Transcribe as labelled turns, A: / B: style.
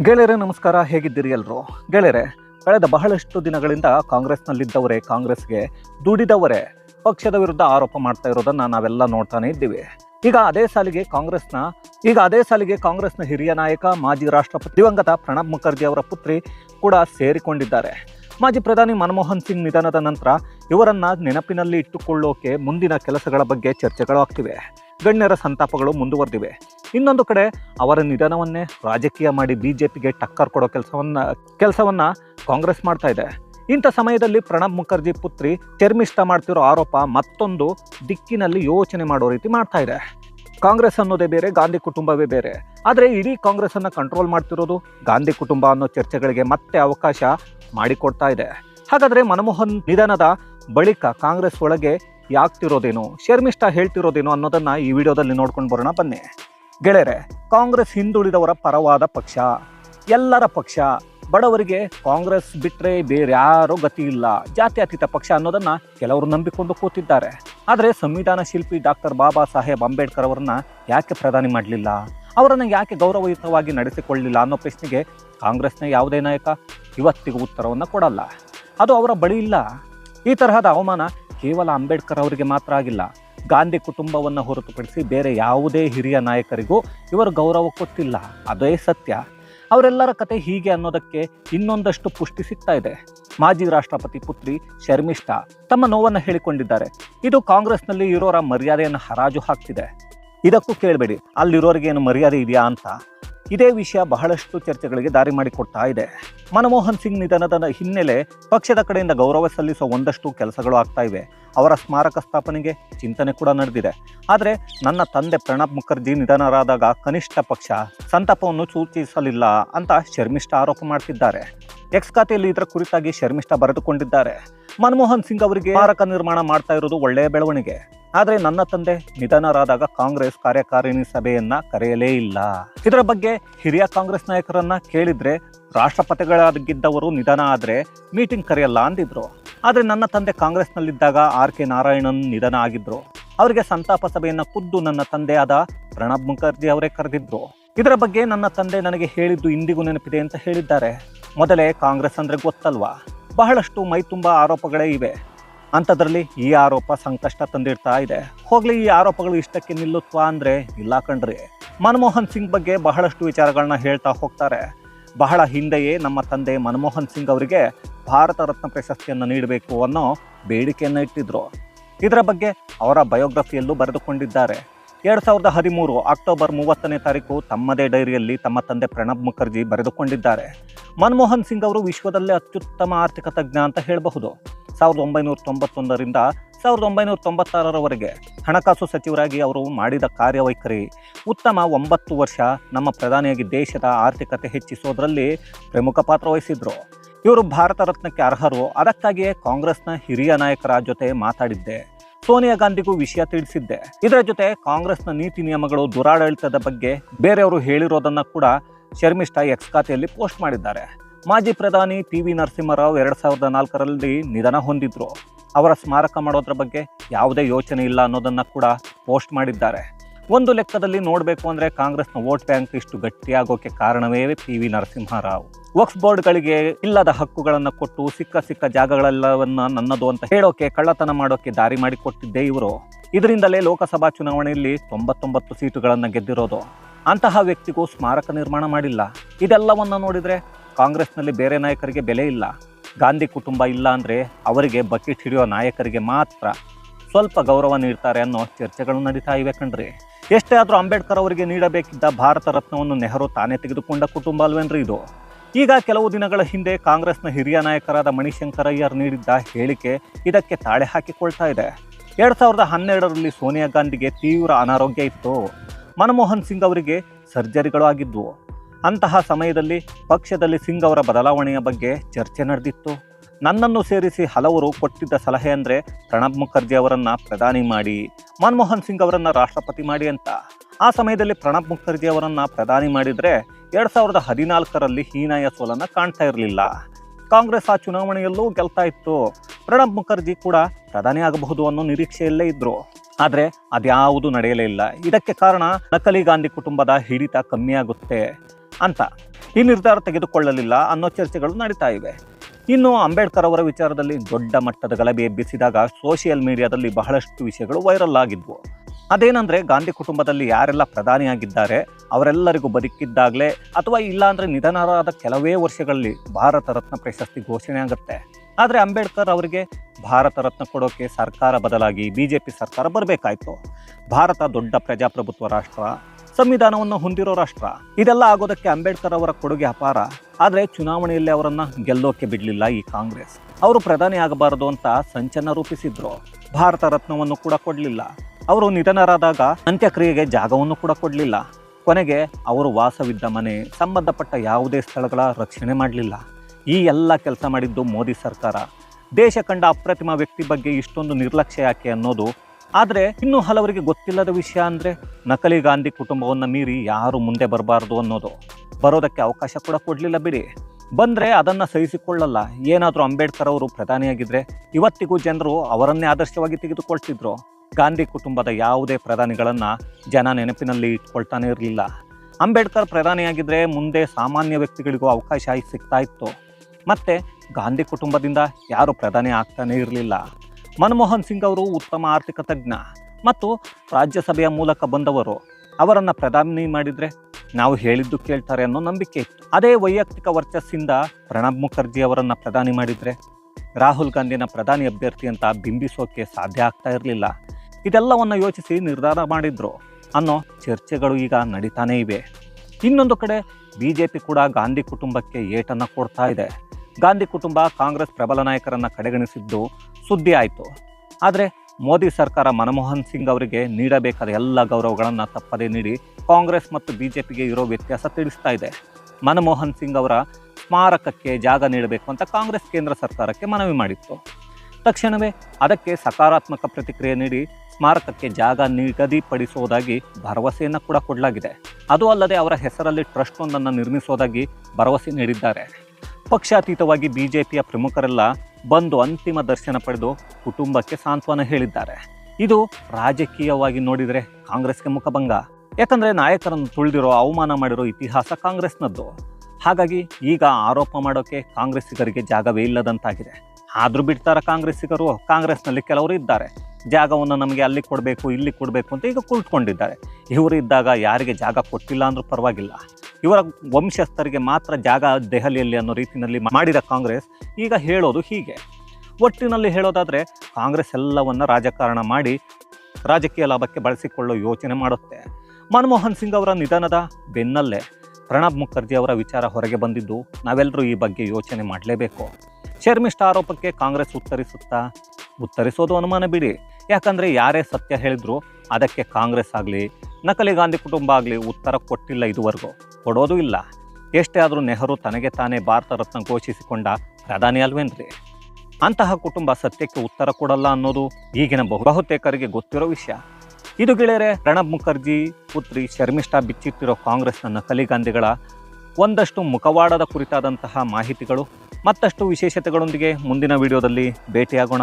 A: ಗೆಳೆಯರೆ, ನಮಸ್ಕಾರ. ಹೇಗಿದ್ದೀರಿ ಎಲ್ಲರೂ ಗೆಳೆಯರೆ, ಕಳೆದ ಬಹಳಷ್ಟು ದಿನಗಳಿಂದ ಕಾಂಗ್ರೆಸ್ನಲ್ಲಿದ್ದವರೇ, ಕಾಂಗ್ರೆಸ್ಗೆ ದುಡಿದವರೇ, ಪಕ್ಷದ ವಿರುದ್ಧ ಆರೋಪ ಮಾಡ್ತಾ ಇರೋದನ್ನು ನಾವೆಲ್ಲ ನೋಡ್ತಾನೆ ಇದ್ದೀವಿ. ಈಗ ಅದೇ ಸಾಲಿಗೆ ಕಾಂಗ್ರೆಸ್ನ, ಈಗ ಅದೇ ಸಾಲಿಗೆ ಕಾಂಗ್ರೆಸ್ನ ಹಿರಿಯ ನಾಯಕ, ಮಾಜಿ ರಾಷ್ಟ್ರಪತಿ ದಿವಂಗತ ಪ್ರಣಬ್ ಮುಖರ್ಜಿ ಅವರ ಪುತ್ರಿ ಕೂಡ ಸೇರಿಕೊಂಡಿದ್ದಾರೆ. ಮಾಜಿ ಪ್ರಧಾನಿ ಮನಮೋಹನ್ ಸಿಂಗ್ ನಿಧನದ ನಂತರ ಇವರನ್ನ ನೆನಪಿನಲ್ಲಿ ಇಟ್ಟುಕೊಳ್ಳೋಕೆ ಮುಂದಿನ ಕೆಲಸಗಳ ಬಗ್ಗೆ ಚರ್ಚೆಗಳು ಆಗ್ತಿವೆ. ಗಣ್ಯರ ಸಂತಾಪಗಳು ಮುಂದುವರೆದಿವೆ. ಇನ್ನೊಂದು ಕಡೆ ಅವರ ನಿಧನವನ್ನೇ ರಾಜಕೀಯ ಮಾಡಿ ಬಿ ಜೆ ಪಿಗೆ ಟಕ್ಕರ್ ಕೊಡೋ ಕೆಲಸವನ್ನ ಕೆಲಸವನ್ನ ಕಾಂಗ್ರೆಸ್ ಮಾಡ್ತಾ ಇದೆ. ಇಂಥ ಸಮಯದಲ್ಲಿ ಪ್ರಣಬ್ ಮುಖರ್ಜಿ ಪುತ್ರಿ ಶರ್ಮಿಷ್ಠ ಮಾಡ್ತಿರೋ ಆರೋಪ ಮತ್ತೊಂದು ದಿಕ್ಕಿನಲ್ಲಿ ಯೋಚನೆ ಮಾಡೋ ರೀತಿ ಮಾಡ್ತಾ ಇದೆ. ಕಾಂಗ್ರೆಸ್ ಅನ್ನೋದೇ ಬೇರೆ, ಗಾಂಧಿ ಕುಟುಂಬವೇ ಬೇರೆ. ಆದರೆ ಇಡೀ ಕಾಂಗ್ರೆಸ್ ಅನ್ನು ಕಂಟ್ರೋಲ್ ಮಾಡ್ತಿರೋದು ಗಾಂಧಿ ಕುಟುಂಬ ಅನ್ನೋ ಚರ್ಚೆಗಳಿಗೆ ಮತ್ತೆ ಅವಕಾಶ ಮಾಡಿಕೊಡ್ತಾ ಇದೆ. ಹಾಗಾದರೆ ಮನಮೋಹನ್ ನಿಧನದ ಬಳಿಕ ಕಾಂಗ್ರೆಸ್ ಒಳಗೆ ಯಾಗ್ತಿರೋದೇನು ಶರ್ಮಿಷ್ಠ ಹೇಳ್ತಿರೋದೇನು ಅನ್ನೋದನ್ನ ಈ ವಿಡಿಯೋದಲ್ಲಿ ನೋಡ್ಕೊಂಡು ಬರೋಣ, ಬನ್ನಿ. ಗೆಳೆಯರೆ, ಕಾಂಗ್ರೆಸ್ ಹಿಂದುಳಿದವರ ಪರವಾದ ಪಕ್ಷ, ಎಲ್ಲರ ಪಕ್ಷ. ಬಡವರಿಗೆ ಕಾಂಗ್ರೆಸ್ ಬಿಟ್ಟರೆ ಬೇರೆ ಯಾರೋ ಗತಿ ಇಲ್ಲ. ಜಾತ್ಯತೀತ ಪಕ್ಷ ಅನ್ನೋದನ್ನ ಕೆಲವರು ನಂಬಿಕೊಂಡು ಕೂತಿದ್ದಾರೆ. ಆದರೆ ಸಂವಿಧಾನ ಶಿಲ್ಪಿ ಡಾಕ್ಟರ್ ಬಾಬಾ ಸಾಹೇಬ್ ಅಂಬೇಡ್ಕರ್ ಅವರನ್ನ ಯಾಕೆ ಪ್ರಧಾನಿ ಮಾಡಲಿಲ್ಲ? ಅವರನ್ನು ಯಾಕೆ ಗೌರವಯುತವಾಗಿ ನಡೆಸಿಕೊಳ್ಳಲಿಲ್ಲ ಅನ್ನೋ ಪ್ರಶ್ನೆಗೆ ಕಾಂಗ್ರೆಸ್ನ ಯಾವುದೇ ನಾಯಕ ಇವತ್ತಿಗೂ ಉತ್ತರವನ್ನು ಕೊಡಲ್ಲ. ಅದು ಅವರ ಬಳಿ ಇಲ್ಲ. ಈ ತರಹದ ಅವಮಾನ ಕೇವಲ ಅಂಬೇಡ್ಕರ್ ಅವರಿಗೆ ಮಾತ್ರ ಆಗಿಲ್ಲ, ಗಾಂಧಿ ಕುಟುಂಬವನ್ನು ಹೊರತುಪಡಿಸಿ ಬೇರೆ ಯಾವುದೇ ಹಿರಿಯ ನಾಯಕರಿಗೂ ಇವರು ಗೌರವ ಕೊಟ್ಟಿಲ್ಲ. ಅದೇ ಸತ್ಯ. ಅವರೆಲ್ಲರ ಕತೆ ಹೀಗೆ ಅನ್ನೋದಕ್ಕೆ ಇನ್ನೊಂದಷ್ಟು ಪುಷ್ಟಿ ಸಿಗ್ತಾ ಇದೆ. ಮಾಜಿ ರಾಷ್ಟ್ರಪತಿ ಪುತ್ರಿ ಶರ್ಮಿಷ್ಠಾ ತಮ್ಮ ನೋವನ್ನು ಹೇಳಿಕೊಂಡಿದ್ದಾರೆ. ಇದು ಕಾಂಗ್ರೆಸ್ನಲ್ಲಿ ಇರೋರ ಮರ್ಯಾದೆಯನ್ನು ಹರಾಜು ಹಾಕ್ತಿದೆ. ಇದಕ್ಕೂ ಕೇಳಬೇಡಿ, ಅಲ್ಲಿರೋರಿಗೆ ಏನು ಮರ್ಯಾದೆ ಇದೆಯಾ ಅಂತ. ಇದೇ ವಿಷಯ ಬಹಳಷ್ಟು ಚರ್ಚೆಗಳಿಗೆ ದಾರಿ ಮಾಡಿಕೊಡ್ತಾ ಇದೆ. ಮನಮೋಹನ್ ಸಿಂಗ್ ನಿಧನದ ಹಿನ್ನೆಲೆ ಪಕ್ಷದ ಕಡೆಯಿಂದ ಗೌರವ ಸಲ್ಲಿಸುವ ಒಂದಷ್ಟು ಕೆಲಸಗಳು ಆಗ್ತಾ ಇವೆ. ಅವರ ಸ್ಮಾರಕ ಸ್ಥಾಪನೆಗೆ ಚಿಂತನೆ ಕೂಡ ನಡೆದಿದೆ. ಆದರೆ ನನ್ನ ತಂದೆ ಪ್ರಣಬ್ ಮುಖರ್ಜಿ ನಿಧನರಾದಾಗ ಕನಿಷ್ಠ ಪಕ್ಷ ಸಂತಾಪವನ್ನು ಸೂಚಿಸಲಿಲ್ಲ ಅಂತ ಶರ್ಮಿಷ್ಠ ಆರೋಪ ಮಾಡ್ತಿದ್ದಾರೆ. ಎಕ್ಸ್ ಖಾತೆಯಲ್ಲಿ ಇದರ ಕುರಿತಾಗಿ ಶರ್ಮಿಷ್ಠ ಬರೆದುಕೊಂಡಿದ್ದಾರೆ. ಮನಮೋಹನ್ ಸಿಂಗ್ ಅವರಿಗೆ ಸ್ಮಾರಕ ನಿರ್ಮಾಣ ಮಾಡ್ತಾ ಇರೋದು ಒಳ್ಳೆಯ ಬೆಳವಣಿಗೆ. ಆದರೆ ನನ್ನ ತಂದೆ ನಿಧನರಾದಾಗ ಕಾಂಗ್ರೆಸ್ ಕಾರ್ಯಕಾರಿಣಿ ಸಭೆಯನ್ನ ಕರೆಯಲೇ ಇಲ್ಲ. ಇದರ ಬಗ್ಗೆ ಹಿರಿಯ ಕಾಂಗ್ರೆಸ್ ನಾಯಕರನ್ನ ಕೇಳಿದ್ರೆ ರಾಷ್ಟ್ರಪತಿಗಳಾಗಿದ್ದವರು ನಿಧನ ಆದರೆ ಮೀಟಿಂಗ್ ಕರೆಯಲ್ಲ ಅಂದಿದ್ರು. ಆದರೆ ನನ್ನ ತಂದೆ ಕಾಂಗ್ರೆಸ್ನಲ್ಲಿದ್ದಾಗ ಆರ್ ಕೆ ನಾರಾಯಣನ್ ನಿಧನ ಆಗಿದ್ರು. ಅವರಿಗೆ ಸಂತಾಪ ಸಭೆಯನ್ನ ಖುದ್ದು ನನ್ನ ತಂದೆ ಆದ ಪ್ರಣಬ್ ಮುಖರ್ಜಿ ಅವರೇ ಕರೆದಿದ್ರು. ಇದರ ಬಗ್ಗೆ ನನ್ನ ತಂದೆ ನನಗೆ ಹೇಳಿದ್ದು ಇಂದಿಗೂ ನೆನಪಿದೆ ಅಂತ ಹೇಳಿದ್ದಾರೆ. ಮೊದಲೇ ಕಾಂಗ್ರೆಸ್ ಅಂದರೆ ಗೊತ್ತಲ್ವಾ? ಬಹಳಷ್ಟು ಮೈ ತುಂಬ ಆರೋಪಗಳೇ ಇವೆ. ಅಂಥದ್ರಲ್ಲಿ ಈ ಆರೋಪ ಸಂಕಷ್ಟ ತಂದಿಡ್ತಾ ಇದೆ. ಹೋಗಲಿ, ಈ ಆರೋಪಗಳು ಇಷ್ಟಕ್ಕೆ ನಿಲ್ಲುತ್ವಾ ಅಂದರೆ ಇಲ್ಲ ಕಣ್ರಿ. ಮನಮೋಹನ್ ಸಿಂಗ್ ಬಗ್ಗೆ ಬಹಳಷ್ಟು ವಿಚಾರಗಳನ್ನ ಹೇಳ್ತಾ ಹೋಗ್ತಾರೆ. ಬಹಳ ಹಿಂದೆಯೇ ನಮ್ಮ ತಂದೆ ಮನಮೋಹನ್ ಸಿಂಗ್ ಅವರಿಗೆ ಭಾರತ ರತ್ನ ಪ್ರಶಸ್ತಿಯನ್ನು ನೀಡಬೇಕು ಅನ್ನೋ ಬೇಡಿಕೆಯನ್ನು ಇಟ್ಟಿದ್ರು. ಇದರ ಬಗ್ಗೆ ಅವರ ಬಯೋಗ್ರಫಿಯಲ್ಲೂ ಬರೆದುಕೊಂಡಿದ್ದಾರೆ. ಎರಡು ಸಾವಿರದ ಹದಿಮೂರು ಅಕ್ಟೋಬರ್ ಮೂವತ್ತನೇ ತಾರೀಕು ತಮ್ಮದೇ ಡೈರಿಯಲ್ಲಿ ತಮ್ಮ ತಂದೆ ಪ್ರಣಬ್ ಮುಖರ್ಜಿ ಬರೆದುಕೊಂಡಿದ್ದಾರೆ. ಮನಮೋಹನ್ ಸಿಂಗ್ ಅವರು ವಿಶ್ವದಲ್ಲೇ ಅತ್ಯುತ್ತಮ ಆರ್ಥಿಕ ತಜ್ಞ ಅಂತ ಹೇಳಬಹುದು. ಸಾವಿರದ ಒಂಬೈನೂರ ತೊಂಬತ್ತೊಂದರಿಂದ ಸಾವಿರದ ಒಂಬೈನೂರ ತೊಂಬತ್ತಾರರವರೆಗೆ ಹಣಕಾಸು ಸಚಿವರಾಗಿ ಅವರು ಮಾಡಿದ ಕಾರ್ಯವೈಖರಿ. ಉತ್ತಮ ಒಂಬತ್ತು ವರ್ಷ ನಮ್ಮ ಪ್ರಧಾನಿಯಾಗಿ ದೇಶದ ಆರ್ಥಿಕತೆ ಹೆಚ್ಚಿಸೋದರಲ್ಲಿ ಪ್ರಮುಖ ಪಾತ್ರ ವಹಿಸಿದ್ರು. ಇವರು ಭಾರತ ರತ್ನಕ್ಕೆ ಅರ್ಹರು. ಅದಕ್ಕಾಗಿಯೇ ಕಾಂಗ್ರೆಸ್ನ ಹಿರಿಯ ನಾಯಕರ ಜೊತೆ ಮಾತಾಡಿದ್ದೆ. ಸೋನಿಯಾ ಗಾಂಧಿಗೂ ವಿಷಯ ತಿಳಿಸಿದ್ದೆ. ಇದರ ಜೊತೆ ಕಾಂಗ್ರೆಸ್ನ ನೀತಿ ನಿಯಮಗಳು ದುರಾಡಳಿತದ ಬಗ್ಗೆ ಬೇರೆಯವರು ಹೇಳಿರೋದನ್ನ ಕೂಡ ಶರ್ಮಿಷ್ಠಾ ಎಕ್ಸ್ ಖಾತೆಯಲ್ಲಿ ಪೋಸ್ಟ್ ಮಾಡಿದ್ದಾರೆ. ಮಾಜಿ ಪ್ರಧಾನಿ ಪಿ ವಿ ನರಸಿಂಹರಾವ್ ಎರಡು ಸಾವಿರದ ನಾಲ್ಕರಲ್ಲಿ ನಿಧನ ಹೊಂದಿದ್ರು. ಅವರ ಸ್ಮಾರಕ ಮಾಡೋದ್ರ ಬಗ್ಗೆ ಯಾವುದೇ ಯೋಚನೆ ಇಲ್ಲ ಅನ್ನೋದನ್ನ ಕೂಡ ಪೋಸ್ಟ್ ಮಾಡಿದ್ದಾರೆ. ಒಂದು ಲೆಕ್ಕದಲ್ಲಿ ನೋಡಬೇಕು ಅಂದರೆ ಕಾಂಗ್ರೆಸ್ನ ವೋಟ್ ಬ್ಯಾಂಕ್ ಇಷ್ಟು ಗಟ್ಟಿಯಾಗೋಕೆ ಕಾರಣವೇ ಪಿ ವಿ ನರಸಿಂಹರಾವ್. ವಕ್ಫ್ ಬೋರ್ಡ್ಗಳಿಗೆ ಇಲ್ಲದ ಹಕ್ಕುಗಳನ್ನು ಕೊಟ್ಟು ಸಿಕ್ಕ ಸಿಕ್ಕ ಜಾಗಗಳೆಲ್ಲವನ್ನ ನನ್ನದು ಅಂತ ಹೇಳೋಕೆ, ಕಳ್ಳತನ ಮಾಡೋಕೆ ದಾರಿ ಮಾಡಿಕೊಟ್ಟಿದ್ದೇ ಇವರು. ಇದರಿಂದಲೇ ಲೋಕಸಭಾ ಚುನಾವಣೆಯಲ್ಲಿ ತೊಂಬತ್ತೊಂಬತ್ತು ಸೀಟುಗಳನ್ನು ಗೆದ್ದಿರೋದು. ಅಂತಹ ವ್ಯಕ್ತಿಗೂ ಸ್ಮಾರಕ ನಿರ್ಮಾಣ ಮಾಡಿಲ್ಲ. ಇದೆಲ್ಲವನ್ನ ನೋಡಿದರೆ ಕಾಂಗ್ರೆಸ್ನಲ್ಲಿ ಬೇರೆ ನಾಯಕರಿಗೆ ಬೆಲೆ ಇಲ್ಲ. ಗಾಂಧಿ ಕುಟುಂಬ ಇಲ್ಲ ಅಂದರೆ ಅವರಿಗೆ ಬಕೆಟ್ ಹಿಡಿಯೋ ನಾಯಕರಿಗೆ ಮಾತ್ರ ಸ್ವಲ್ಪ ಗೌರವ ನೀಡ್ತಾರೆ ಅನ್ನೋ ಚರ್ಚೆಗಳು ನಡೀತಾ ಇವೆ ಕಣ್ರಿ. ಎಷ್ಟೇ ಆದರೂ ಅಂಬೇಡ್ಕರ್ ಅವರಿಗೆ ನೀಡಬೇಕಿದ್ದ ಭಾರತ ರತ್ನವನ್ನು ನೆಹರು ತಾನೇ ತೆಗೆದುಕೊಂಡ ಕುಟುಂಬ ಅಲ್ವೇನ್ರಿ ಇದು? ಈಗ ಕೆಲವು ದಿನಗಳ ಹಿಂದೆ ಕಾಂಗ್ರೆಸ್ನ ಹಿರಿಯ ನಾಯಕರಾದ ಮಣಿಶಂಕರಯ್ಯರ್ ನೀಡಿದ್ದ ಹೇಳಿಕೆ ಇದಕ್ಕೆ ತಾಳೆ ಹಾಕಿಕೊಳ್ತಾ ಇದೆ. ಎರಡು ಸಾವಿರದ ಹನ್ನೆರಡರಲ್ಲಿ ಸೋನಿಯಾ ಗಾಂಧಿಗೆ ತೀವ್ರ ಅನಾರೋಗ್ಯ ಇತ್ತು. ಮನಮೋಹನ್ ಸಿಂಗ್ ಅವರಿಗೆ ಸರ್ಜರಿಗಳು ಆಗಿದ್ವು. ಅಂತಹ ಸಮಯದಲ್ಲಿ ಪಕ್ಷದಲ್ಲಿ ಸಿಂಗ್ ಅವರ ಬದಲಾವಣೆಯ ಬಗ್ಗೆ ಚರ್ಚೆ ನಡೆದಿತ್ತು. ನನ್ನನ್ನು ಸೇರಿಸಿ ಹಲವರು ಕೊಟ್ಟಿದ್ದ ಸಲಹೆ ಅಂದರೆ ಪ್ರಣಬ್ ಮುಖರ್ಜಿ ಅವರನ್ನು ಪ್ರಧಾನಿ ಮಾಡಿ, ಮನಮೋಹನ್ ಸಿಂಗ್ ಅವರನ್ನು ರಾಷ್ಟ್ರಪತಿ ಮಾಡಿ ಅಂತ. ಆ ಸಮಯದಲ್ಲಿ ಪ್ರಣಬ್ ಮುಖರ್ಜಿ ಅವರನ್ನು ಪ್ರಧಾನಿ ಮಾಡಿದರೆ ಎರಡು ಸಾವಿರದ ಹದಿನಾಲ್ಕರಲ್ಲಿ ಹೀನಾಯ ಸೋಲನ್ನು ಕಾಣ್ತಾ ಇರಲಿಲ್ಲ. ಕಾಂಗ್ರೆಸ್ ಆ ಚುನಾವಣೆಯಲ್ಲೂ ಗೆಲ್ತಾ ಇತ್ತು. ಪ್ರಣಬ್ ಮುಖರ್ಜಿ ಕೂಡ ಪ್ರಧಾನಿ ಆಗಬಹುದು ಅನ್ನೋ ನಿರೀಕ್ಷೆಯಲ್ಲೇ ಇದ್ದರು ಆದರೆ ಅದ್ಯಾವುದು ನಡೆಯಲೇ ಇಲ್ಲ. ಇದಕ್ಕೆ ಕಾರಣ ನಕಲಿ ಗಾಂಧಿ ಕುಟುಂಬದ ಹಿಡಿತ ಕಮ್ಮಿಯಾಗುತ್ತೆ ಅಂತ. ಈ ನಿರ್ಧಾರ ತೆಗೆದುಕೊಳ್ಳಲಿಲ್ಲ ಅನ್ನೋ ಚರ್ಚೆಗಳು ನಡೀತಾ ಇವೆ. ಇನ್ನು ಅಂಬೇಡ್ಕರ್ ಅವರ ವಿಚಾರದಲ್ಲಿ ದೊಡ್ಡ ಮಟ್ಟದ ಗಲಭೆ ಎಬ್ಬಿಸಿದಾಗ ಸೋಷಿಯಲ್ ಮೀಡಿಯಾದಲ್ಲಿ ಬಹಳಷ್ಟು ವಿಷಯಗಳು ವೈರಲ್ ಆಗಿದ್ವು. ಅದೇನಂದ್ರೆ ಗಾಂಧಿ ಕುಟುಂಬದಲ್ಲಿ ಯಾರೆಲ್ಲ ಪ್ರಧಾನಿಯಾಗಿದ್ದಾರೆ, ಅವರೆಲ್ಲರಿಗೂ ಬದುಕಿದ್ದಾಗಲೇ ಅಥವಾ ಇಲ್ಲಾಂದರೆ ನಿಧನರಾದ ಕೆಲವೇ ವರ್ಷಗಳಲ್ಲಿ ಭಾರತ ರತ್ನ ಪ್ರಶಸ್ತಿ ಘೋಷಣೆ ಆಗುತ್ತೆ. ಆದರೆ ಅಂಬೇಡ್ಕರ್ ಅವರಿಗೆ ಭಾರತ ರತ್ನ ಕೊಡೋಕೆ ಸರ್ಕಾರ ಬದಲಾಗಿ ಬಿಜೆಪಿ ಸರ್ಕಾರ ಬರಬೇಕಾಯ್ತು. ಭಾರತ ದೊಡ್ಡ ಪ್ರಜಾಪ್ರಭುತ್ವ ರಾಷ್ಟ್ರ ಸಂವಿಧಾನವನ್ನು ಹೊಂದಿರೋ ರಾಷ್ಟ್ರ. ಇದೆಲ್ಲ ಆಗೋದಕ್ಕೆ ಅಂಬೇಡ್ಕರ್ ಅವರ ಕೊಡುಗೆ ಅಪಾರ. ಆದರೆ ಚುನಾವಣೆಯಲ್ಲಿ ಅವರನ್ನ ಗೆಲ್ಲೋಕೆ ಬಿಡಲಿಲ್ಲ ಈ ಕಾಂಗ್ರೆಸ್. ಅವರು ಪ್ರಧಾನಿ ಆಗಬಾರದು ಅಂತ ಸಂಚನ ರೂಪಿಸಿದ್ರು. ಭಾರತ ರತ್ನವನ್ನು ಕೂಡ ಕೊಡಲಿಲ್ಲ. ಅವರು ನಿಧನರಾದಾಗ ಅಂತ್ಯಕ್ರಿಯೆಗೆ ಜಾಗವನ್ನು ಕೂಡ ಕೊಡಲಿಲ್ಲ. ಕೊನೆಗೆ ಅವರು ವಾಸವಿದ್ದ ಮನೆ, ಸಂಬಂಧಪಟ್ಟ ಯಾವುದೇ ಸ್ಥಳಗಳ ರಕ್ಷಣೆ ಮಾಡಲಿಲ್ಲ. ಈ ಎಲ್ಲ ಕೆಲಸ ಮಾಡಿದ್ದು ಮೋದಿ ಸರ್ಕಾರ. ದೇಶ ಕಂಡ ಅಪ್ರತಿಮ ವ್ಯಕ್ತಿ ಬಗ್ಗೆ ಇಷ್ಟೊಂದು ನಿರ್ಲಕ್ಷ್ಯ ಯಾಕೆ ಅನ್ನೋದು ಆದರೆ ಇನ್ನು ಹಲವರಿಗೆ ಗೊತ್ತಿಲ್ಲದ ವಿಷಯ ಅಂದರೆ ನಕಲಿ ಗಾಂಧಿ ಕುಟುಂಬವನ್ನು ಮೀರಿ ಯಾರು ಮುಂದೆ ಬರಬಾರ್ದು ಅನ್ನೋದು. ಬರೋದಕ್ಕೆ ಅವಕಾಶ ಕೂಡ ಕೊಡಲಿಲ್ಲ ಬಿಡಿ. ಬಂದರೆ ಅದನ್ನು ಸಹಿಸಿಕೊಳ್ಳಲ್ಲ. ಏನಾದರೂ ಅಂಬೇಡ್ಕರ್ ಅವರು ಪ್ರಧಾನಿಯಾಗಿದ್ದರೆ ಇವತ್ತಿಗೂ ಜನರು ಅವರನ್ನೇ ಆದರ್ಶವಾಗಿ ತೆಗೆದುಕೊಳ್ತಿದ್ರು. ಗಾಂಧಿ ಕುಟುಂಬದ ಯಾವುದೇ ಪ್ರಧಾನಿಗಳನ್ನು ಜನ ನೆನಪಿನಲ್ಲಿ ಇಟ್ಕೊಳ್ತಾನೆ ಇರಲಿಲ್ಲ. ಅಂಬೇಡ್ಕರ್ ಪ್ರಧಾನಿಯಾಗಿದ್ದರೆ ಮುಂದೆ ಸಾಮಾನ್ಯ ವ್ಯಕ್ತಿಗಳಿಗೂ ಅವಕಾಶ ಸಿಗ್ತಾ ಇತ್ತು. ಮತ್ತು ಗಾಂಧಿ ಕುಟುಂಬದಿಂದ ಯಾರು ಪ್ರಧಾನಿ ಆಗ್ತಾನೇ ಇರಲಿಲ್ಲ. ಮನಮೋಹನ್ ಸಿಂಗ್ ಅವರು ಉತ್ತಮ ಆರ್ಥಿಕ ತಜ್ಞ. ಮತ್ತು ರಾಜ್ಯಸಭೆಯ ಮೂಲಕ ಬಂದವರು ಅವರನ್ನು ಪ್ರಧಾನಿ ಮಾಡಿದರೆ ನಾವು ಹೇಳಿದ್ದು ಕೇಳ್ತಾರೆ ಅನ್ನೋ ನಂಬಿಕೆ ಇತ್ತು. ಅದೇ ವೈಯಕ್ತಿಕ ವರ್ಚಸ್ಸಿಂದ ಪ್ರಣಬ್ ಮುಖರ್ಜಿ ಅವರನ್ನು ಪ್ರಧಾನಿ ಮಾಡಿದರೆ ರಾಹುಲ್ ಗಾಂಧಿನ ಪ್ರಧಾನಿ ಅಭ್ಯರ್ಥಿ ಅಂತ ಬಿಂಬಿಸೋಕೆ ಸಾಧ್ಯ ಆಗ್ತಾ ಇರಲಿಲ್ಲ. ಇದೆಲ್ಲವನ್ನು ಯೋಚಿಸಿ ನಿರ್ಧಾರ ಮಾಡಿದ್ರು ಅನ್ನೋ ಚರ್ಚೆಗಳು ಈಗ ನಡೀತಾನೇ ಇವೆ. ಇನ್ನೊಂದು ಕಡೆ ಬಿ ಜೆ ಪಿ ಕೂಡ ಗಾಂಧಿ ಕುಟುಂಬಕ್ಕೆ ಏಟನ್ನು ಕೊಡ್ತಾ ಇದೆ. ಗಾಂಧಿ ಕುಟುಂಬ ಕಾಂಗ್ರೆಸ್ ಪ್ರಬಲ ನಾಯಕರನ್ನು ಕಡೆಗಣಿಸಿದ್ದು ಸುದ್ದಿ ಆಯಿತು. ಆದರೆ ಮೋದಿ ಸರ್ಕಾರ ಮನಮೋಹನ್ ಸಿಂಗ್ ಅವರಿಗೆ ನೀಡಬೇಕಾದ ಎಲ್ಲ ಗೌರವಗಳನ್ನು ತಪ್ಪದೇ ನೀಡಿ ಕಾಂಗ್ರೆಸ್ ಮತ್ತು ಬಿಜೆಪಿಗೆ ಇರೋ ವ್ಯತ್ಯಾಸ ತಿಳಿಸ್ತಾ ಇದೆ. ಮನಮೋಹನ್ ಸಿಂಗ್ ಅವರ ಸ್ಮಾರಕಕ್ಕೆ ಜಾಗ ನೀಡಬೇಕು ಅಂತ ಕಾಂಗ್ರೆಸ್ ಕೇಂದ್ರ ಸರ್ಕಾರಕ್ಕೆ ಮನವಿ ಮಾಡಿತ್ತು. ತಕ್ಷಣವೇ ಅದಕ್ಕೆ ಸಕಾರಾತ್ಮಕ ಪ್ರತಿಕ್ರಿಯೆ ನೀಡಿ ಸ್ಮಾರಕಕ್ಕೆ ಜಾಗ ನಿಗದಿಪಡಿಸುವುದಾಗಿ ಭರವಸೆಯನ್ನು ಕೂಡ ಕೊಡಲಾಗಿದೆ. ಅದು ಅಲ್ಲದೆ ಅವರ ಹೆಸರಲ್ಲಿ ಟ್ರಸ್ಟ್ ಒಂದನ್ನು ನಿರ್ಮಿಸುವುದಾಗಿ ಭರವಸೆ ನೀಡಿದ್ದಾರೆ. ಪಕ್ಷಾತೀತವಾಗಿ ಬಿಜೆಪಿಯ ಪ್ರಮುಖರೆಲ್ಲ ಬಂದು ಅಂತಿಮ ದರ್ಶನ ಪಡೆದು ಕುಟುಂಬಕ್ಕೆ ಸಾಂತ್ವನ ಹೇಳಿದ್ದಾರೆ. ಇದು ರಾಜಕೀಯವಾಗಿ ನೋಡಿದರೆ ಕಾಂಗ್ರೆಸ್ಗೆ ಮುಖಭಂಗ. ಯಾಕಂದರೆ ನಾಯಕರನ್ನು ತುಳಿದಿರೋ, ಅವಮಾನ ಮಾಡಿರೋ ಇತಿಹಾಸ ಕಾಂಗ್ರೆಸ್ನದ್ದು. ಹಾಗಾಗಿ ಈಗ ಆರೋಪ ಮಾಡೋಕ್ಕೆ ಕಾಂಗ್ರೆಸ್ಸಿಗರಿಗೆ ಜಾಗವೇ ಇಲ್ಲದಂತಾಗಿದೆ. ಆದರೂ ಬಿಡ್ತಾರ ಕಾಂಗ್ರೆಸ್ಸಿಗರು? ಕಾಂಗ್ರೆಸ್ನಲ್ಲಿ ಕೆಲವರು ಇದ್ದಾರೆ. ಜಾಗವನ್ನು ನಮಗೆ ಅಲ್ಲಿ ಕೊಡಬೇಕು, ಇಲ್ಲಿ ಕೊಡಬೇಕು ಅಂತ ಈಗ ಕುಳಿತುಕೊಂಡಿದ್ದಾರೆ. ಇವರು ಇದ್ದಾಗ ಯಾರಿಗೆ ಜಾಗ ಕೊಟ್ಟಿಲ್ಲ ಅಂದರೂ ಪರವಾಗಿಲ್ಲ. ಇವರ ವಂಶಸ್ಥರಿಗೆ ಮಾತ್ರ ಜಾಗ ದೆಹಲಿಯಲ್ಲಿ ಅನ್ನೋ ರೀತಿಯಲ್ಲಿ ಮಾಡಿದ ಕಾಂಗ್ರೆಸ್ ಈಗ ಹೇಳೋದು ಹೀಗೆ. ಒಟ್ಟಿನಲ್ಲಿ ಹೇಳೋದಾದರೆ ಕಾಂಗ್ರೆಸ್ ಎಲ್ಲವನ್ನು ರಾಜಕಾರಣ ಮಾಡಿ ರಾಜಕೀಯ ಲಾಭಕ್ಕೆ ಬಳಸಿಕೊಳ್ಳೋ ಯೋಚನೆ ಮಾಡುತ್ತೆ. ಮನಮೋಹನ್ ಸಿಂಗ್ ಅವರ ನಿಧನದ ಬೆನ್ನಲ್ಲೇ ಪ್ರಣಬ್ ಮುಖರ್ಜಿ ಅವರ ವಿಚಾರ ಹೊರಗೆ ಬಂದಿದ್ದು ನಾವೆಲ್ಲರೂ ಈ ಬಗ್ಗೆ ಯೋಚನೆ ಮಾಡಲೇಬೇಕು. ಶರ್ಮಿಷ್ಠ ಆರೋಪಕ್ಕೆ ಕಾಂಗ್ರೆಸ್ ಉತ್ತರಿಸುತ್ತಾ, ಉತ್ತರಿಸೋದು ಅನುಮಾನ ಬಿಡಿ. ಯಾಕಂದರೆ ಯಾರೇ ಸತ್ಯ ಹೇಳಿದ್ರು ಅದಕ್ಕೆ ಕಾಂಗ್ರೆಸ್ ಆಗಲಿ, ನಕಲಿ ಗಾಂಧಿ ಕುಟುಂಬ ಆಗಲಿ ಉತ್ತರ ಕೊಟ್ಟಿಲ್ಲ ಇದುವರೆಗೂ. ಕೊಡೋದು ಇಲ್ಲ. ಎಷ್ಟೇ ಆದರೂ ನೆಹರು ತನಗೆ ತಾನೇ ಭಾರತ ರತ್ನ ಘೋಷಿಸಿಕೊಂಡ ಪ್ರಧಾನಿ ಅಲ್ವೇನ್ರಿ? ಅಂತಹ ಕುಟುಂಬ ಸತ್ಯಕ್ಕೆ ಉತ್ತರ ಕೊಡಲ್ಲ ಅನ್ನೋದು ಈಗಿನ ಬಹು, ಬಹುತೇಕರಿಗೆ ಗೊತ್ತಿರೋ ವಿಷಯ. ಇದು ಗೆಳೆಯರೆ, ಪ್ರಣಬ್ ಮುಖರ್ಜಿ, ಪುತ್ರಿ ಶರ್ಮಿಷ್ಠಾ ಬಿಚ್ಚಿಟ್ಟಿರೋ ಕಾಂಗ್ರೆಸ್ನ ನಕಲಿ ಗಾಂಧಿಗಳ ಒಂದಷ್ಟು ಮುಖವಾಡದ ಕುರಿತಾದಂತಹ ಮಾಹಿತಿಗಳು, ಮತ್ತಷ್ಟು ವಿಶೇಷತೆಗಳೊಂದಿಗೆ ಮುಂದಿನ ವಿಡಿಯೋದಲ್ಲಿ ಭೇಟಿಯಾಗೋಣ.